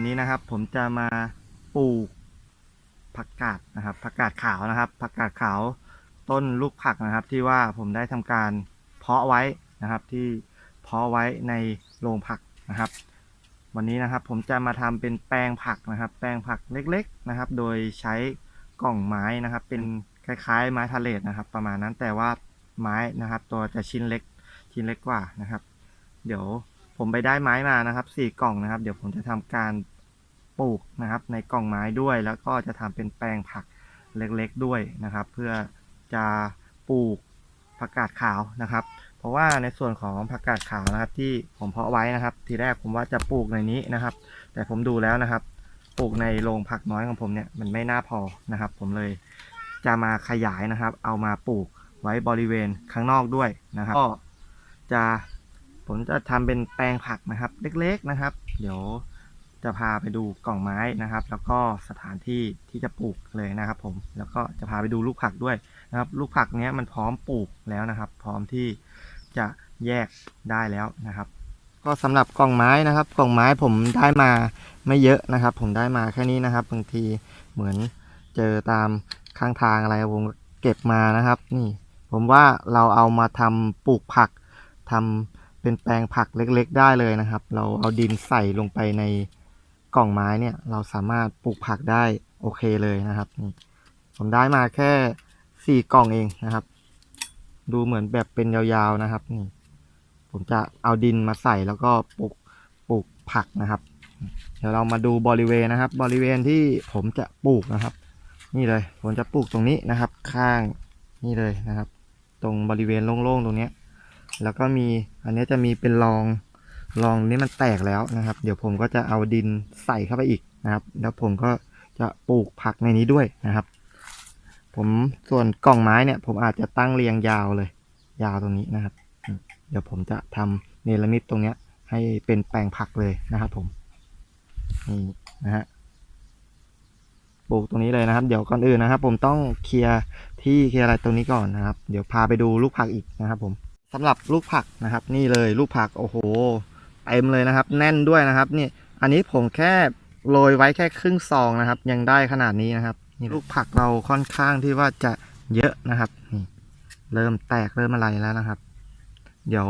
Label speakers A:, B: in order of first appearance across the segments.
A: วันนี้นะครับ ผมจะมาปลูกผักกาดนะครับผักกาดขาวนะครับผักกาดขาวต้นลูกผักนะครับ ที่ว่าผมได้ทำการเพาะไว้นะครับ ที่เพาะไว้ในโรงผักนะครับ วันนี้นะครับผมจะมาทำเป็นแปลงผักนะครับ แปลงผักเล็ก ๆนะครับ โดยใช้กล่องไม้นะครับ เป็นคล้ายๆ ไม้ทะเลนะครับ ประมาณนั้นแต่ว่าไม้นะครับ ตัวจะชิ้นเล็กชิ้นเล็กกว่านะครับ เดี๋ยวผมไปได้ไม้มานะครับสี่กล่องนะครับ เดี๋ยวผมจะทำการ ปลูกนะครับในกล่องไม้ด้วย แล้วก็จะทำเป็นแปลงผักเล็กๆด้วยนะครับ เพื่อจะปลูกผักกาดขาวนะครับ เพราะว่าในส่วนของผักกาดขาวนะครับที่ผมเพาะไว้นะครับ ทีแรกผมว่าจะปลูกในนี้นะครับ แต่ผมดูแล้วนะครับ ปลูกในโรงผักน้อยของผมเนี่ยมันไม่น่าพอนะครับ ผมเลยจะมาขยายนะครับ เอามาปลูกไว้บริเวณข้างนอกด้วยนะครับ ก็จะผมจะทำเป็นแปลงผักนะครับ เล็กๆนะครับ เดี๋ยว จะพาไปดูกล่องไม้นะครับ แล้วก็สถานที่ที่จะปลูกเลยนะครับ ผมแล้วก็จะพาไปดูลูกผักด้วยนะครับ ลูกผักเนี้ยมันพร้อมปลูกแล้วนะครับ พร้อมที่จะแยกได้แล้วนะครับ ก็สำหรับกล่องไม้นะครับ กล่องไม้ผมได้มาไม่เยอะนะครับ ผมได้มาแค่นี้นะครับบางทีเหมือนเจอตามข้างทางอะไรผมก็เก็บมานะครับ นี่ ผมว่าเราเอามาทำปลูกผักทำเป็นแปลงผักเล็ก ๆ ได้เลยนะครับ เราเอาดินใส่ลงไปใน กล่องไม้เนี่ยเราสามารถปลูกผักได้โอเคเลยนะครับนี่ผมได้มาแค่สี่กล่องเองนะครับ ดูเหมือนแบบเป็นยาวๆนะครับนี่ผมจะเอาดินมาใส่แล้วก็ปลูกปลูกผักนะครับ เดี๋ยวเรามาดูบริเวณนะครับ บริเวณที่ผมจะปลูกนะครับ นี่เลย ผมจะปลูกตรงนี้นะครับ ข้างนี่เลยนะครับ ตรงบริเวณโล่งๆตรงเนี้ยแล้วก็มีอันนี้จะมีเป็นรอง รองนี้มันแตกแล้วนะครับ เดี๋ยวผมก็จะเอาดินใส่เข้าไปอีกนะครับ แล้วผมก็จะปลูกผักในนี้ด้วยนะครับ ผมส่วนกล่องไม้เนี่ย ผมอาจจะตั้งเรียงยาวเลย ยาวตรงนี้นะครับ เดี๋ยวผมจะทำเนรมิตตรงเนี้ย ให้เป็นแปลงผักเลยนะครับผมนี่นะฮะปลูกตรงนี้เลยนะครับ เดี๋ยวก่อนอื่นนะครับ ผมต้องเคลียร์ที่เคลียร์อะไรตรงนี้ก่อนนะครับ เดี๋ยวพาไปดูลูกผักอีกนะครับ ผมสำหรับลูกผักนะครับ นี่เลยลูกผักโอ้โห เต็มเลยนะครับ แน่นด้วยนะครับนี่อันนี้ผมแค่โรยไว้แค่ครึ่งซองนะครับ ยังได้ขนาดนี้นะครับนี่ลูกผักเราค่อนข้างที่ว่าจะเยอะนะครับนี่เริ่มแตกเริ่มอะไรแล้วนะครับ เดี๋ยว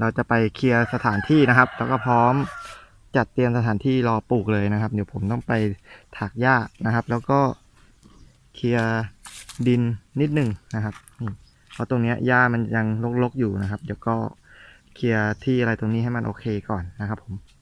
A: เราจะไปเคลียร์สถานที่นะครับ แล้วก็พร้อมจัดเตรียมสถานที่รอปลูกเลยนะครับ เดี๋ยวผมต้องไปถักหญ้านะครับ แล้วก็เคลียร์ดินนิดหนึ่งนะครับนี่เพราะตรงนี้หญ้ามันยังรกๆอยู่นะครับ เดี๋ยวก็ เคลียร์ที่อะไรตรงนี้ให้มันโอเคก่อนนะครับผม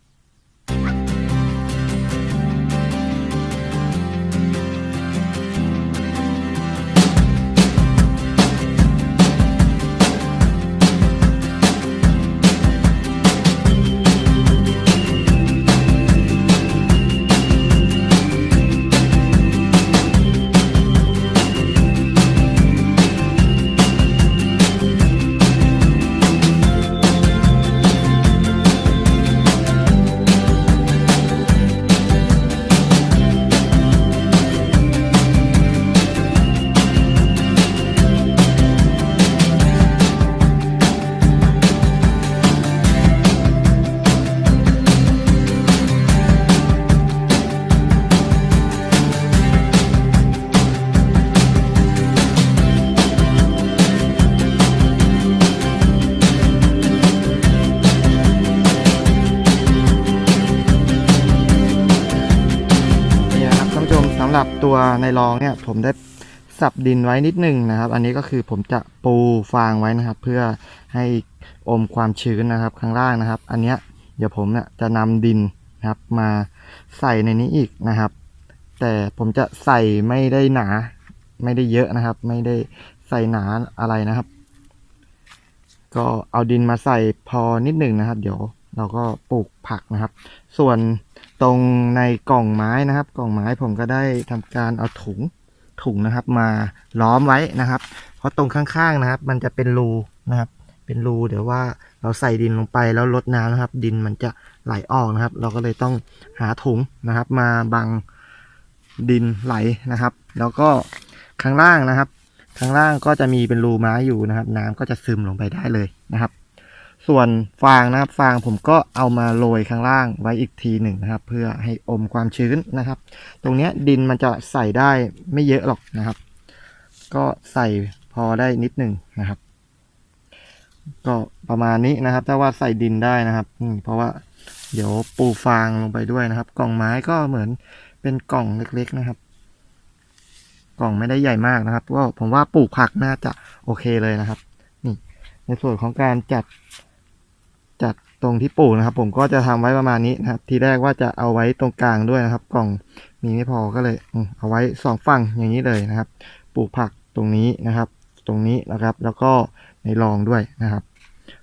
A: ำหรับตัวในรองเนี่ยผมได้สับดินไว้นิดหนึงนะครับ อันนี้ก็คือผมจะปูฟางไว้นะครับ เพื่อให้อมความชื้นนะครับ ข้างล่างนะครับ อันเนี้ยเดี๋ยวผมเนี่ยจะนำดินนะครับ มาใส่ในนี้อีกนะครับ แต่ผมจะใส่ไม่ได้หนา ไม่ได้เยอะนะครับ ไม่ได้ใส่หนาอะไรนะครับ ก็เอาดินมาใส่พอนิดหนึ่งนะครับ เดี๋ยว เราก็ปลูกผักนะครับ ส่วนตรงในกล่องไม้นะครับ กล่องไม้ผมก็ได้ทำการเอาถุงถุงนะครับ มาล้อมไว้นะครับ เพราะตรงข้างๆนะครับ มันจะเป็นรูนะครับ เป็นรูเดี๋ยวว่าเราใส่ดินลงไปแล้วลดน้ำนะครับ ดินมันจะไหลออกนะครับ เราก็เลยต้องหาถุงนะครับ มาบังดินไหลนะครับ แล้วก็ข้างล่างนะครับ ข้างล่างก็จะมีเป็นรูไม้อยู่นะครับ น้ำก็จะซึมลงไปได้เลยนะครับ ส่วนฟางนะครับฟางผมก็เอามาโรยข้างล่างไว้อีกทีหนึ่งนะครับ เพื่อให้อมความชื้นนะครับ ตรงนี้ดินมันจะใส่ได้ไม่เยอะหรอกนะครับ ก็ใส่พอได้นิดหนึ่งนะครับ ก็ประมาณนี้นะครับถ้าว่าใส่ดินได้นะครับเพราะว่าเดี๋ยวปูฟางลงไปด้วยนะครับ กล่องไม้ก็เหมือนเป็นกล่องเล็ก ๆนะครับ กล่องไม่ได้ใหญ่มากนะครับก็ผมว่าปลูกผักน่าจะโอเคเลยนะครับ นี่ ในส่วนของการจัด จัดตรงที่ปลูกนะครับ ผมก็จะทำไว้ประมาณนี้นะครับ ทีแรกว่าจะเอาไว้ตรงกลางด้วยนะครับ กล่องมีไม่พอก็เลยเอาไว้สองฝั่งอย่างนี้เลยนะครับ ปลูกผักตรงนี้นะครับ ตรงนี้นะครับ แล้วก็ในรองด้วยนะครับ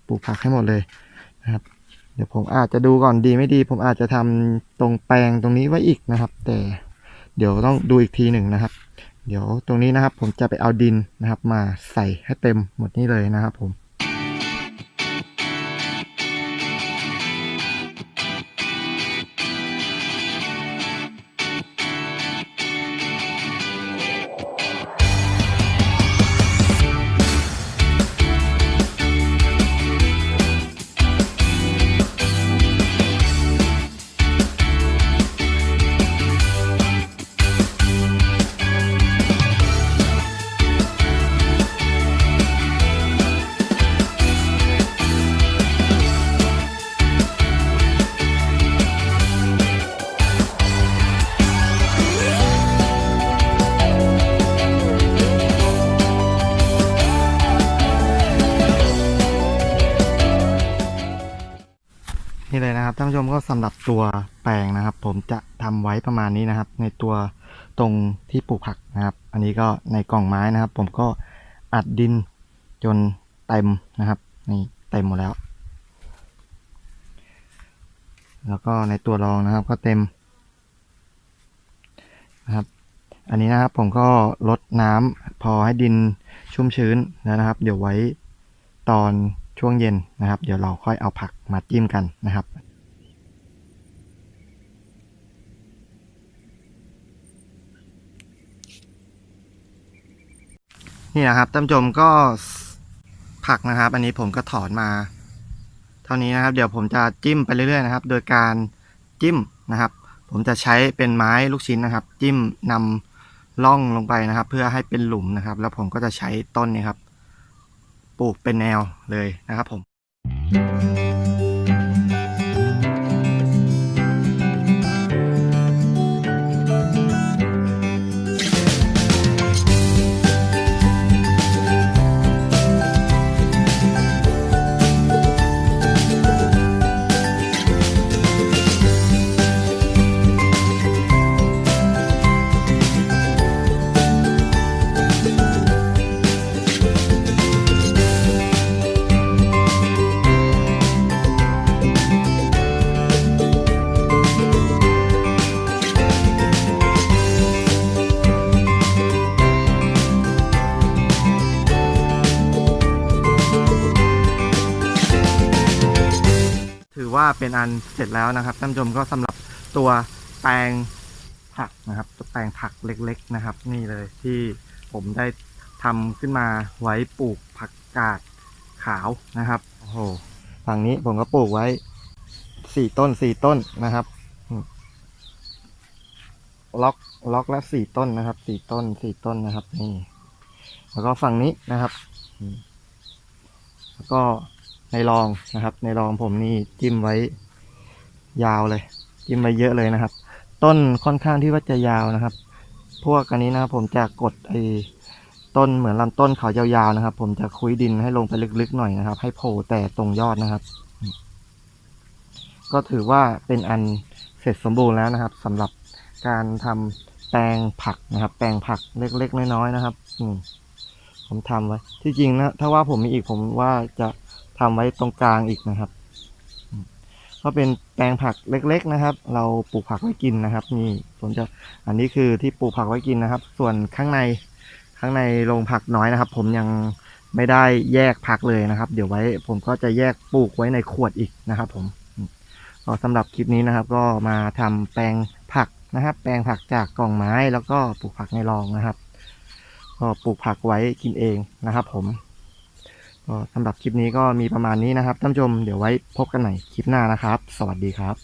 A: ปลูกผักให้หมดเลยนะครับ เดี๋ยวผมอาจจะดูก่อนดีไม่ดี ผมอาจจะทำตรงแปลงตรงนี้ไว้อีกนะครับ แต่เดี๋ยวต้องดูอีกทีหนึ่งนะครับ เดี๋ยวตรงนี้นะครับ ผมจะไปเอาดินนะครับ มาใส่ให้เต็มหมดนี่เลยนะครับ ผม นี่เลยนะครับท่านผู้ชมก็สำหรับตัวแปลงนะครับ ผมจะทำไว้ประมาณนี้นะครับ ในตัวตรงที่ปลูกผักนะครับ อันนี้ก็ในกล่องไม้นะครับ ผมก็อัดดินจนเต็มนะครับนี่เต็มหมดแล้ว แล้วก็ในตัวรองนะครับก็เต็มนะครับ อันนี้นะครับผมก็ลดน้ำพอให้ดินชุ่มชื้นแล้วนะครับ เดี๋ยวไว้ตอน ช่วงเย็นนะครับ เดี๋ยวเราค่อยเอาผักมาจิ้มกันนะครับนี่นะครับท่านผู้ชมก็ผักนะครับ อันนี้ผมก็ถอนมา เท่านี้นะครับ เดี๋ยวผมจะจิ้มไปเรื่อยๆนะครับ โดยการจิ้มนะครับ ผมจะใช้เป็นไม้ลูกชิ้นนะครับ จิ้มนำล่องลงไปนะครับ เพื่อให้เป็นหลุมนะครับ แล้วผมก็จะใช้ต้นนี้ครับ ปลูกเป็นแนวเลยนะครับผมถือ ว่าเป็นอันเสร็จแล้วนะครับท่านผู้ชมก็สำหรับตัวแปลงผักนะครับตัวแปลงผักเล็กๆนะครับ นี่เลยที่ผมได้ทำขึ้นมาไว้ปลูกผักกาดขาวนะครับโอ้โหฝั่งนี้ผมก็ปลูกไว้สี่ต้นสี่ต้นนะครับล็อกล็อกละสี่ต้นนะครับสี่ต้นสี่ต้นนะครับนี่แล้วก็ฝั่งนี้นะครับ แล้วก็ ในรองนะครับ ในรองผมนี่จิ้มไว้ยาวเลย จิ้มไว้เยอะเลยนะครับ ต้นค่อนข้างที่ว่าจะยาวนะครับ พวกอันนี้นะครับผมจะกดไอ้ต้นเหมือนลำต้นเขายาวๆนะครับ ผมจะคุยดินให้ลงไปลึกๆหน่อยนะครับ ให้โผล่แต่ตรงยอดนะครับ ก็ถือว่าเป็นอันเสร็จสมบูรณ์แล้วนะครับสำหรับการทำแปลงผักนะครับ แปลงผักเล็กๆน้อยๆนะครับ อืมผมทำไว้ที่จริงนะถ้าว่าผมมีอีกผมว่าจะ ทำไว้ตรงกลางอีกนะครับ ก็เป็นแปลงผักเล็ก ๆนะครับ เราปลูกผักไว้กินนะครับ นี่ผมจะอันนี้คือที่ปลูกผักไว้กินนะครับ ส่วนข้างในข้างในโรงผักน้อยนะครับ ผมยังไม่ได้แยกผักเลยนะครับ เดี๋ยวไว้ ผมก็จะแยกปลูกไว้ในขวดอีกนะครับ ผมก็สำหรับคลิปนี้นะครับ ก็มาทำแปลงผักนะครับ แปลงผักจากกล่องไม้แล้วก็ปลูกผักในรองนะครับ ก็ปลูกผักไว้กินเองนะครับ ผม็สำหรับคลิปนี้ก็มีประมาณนี้นะครับท่านผู้ชมเดี๋ยวไว้พบกันใหม่คลิปหน้านะครับ สวัสดีครับ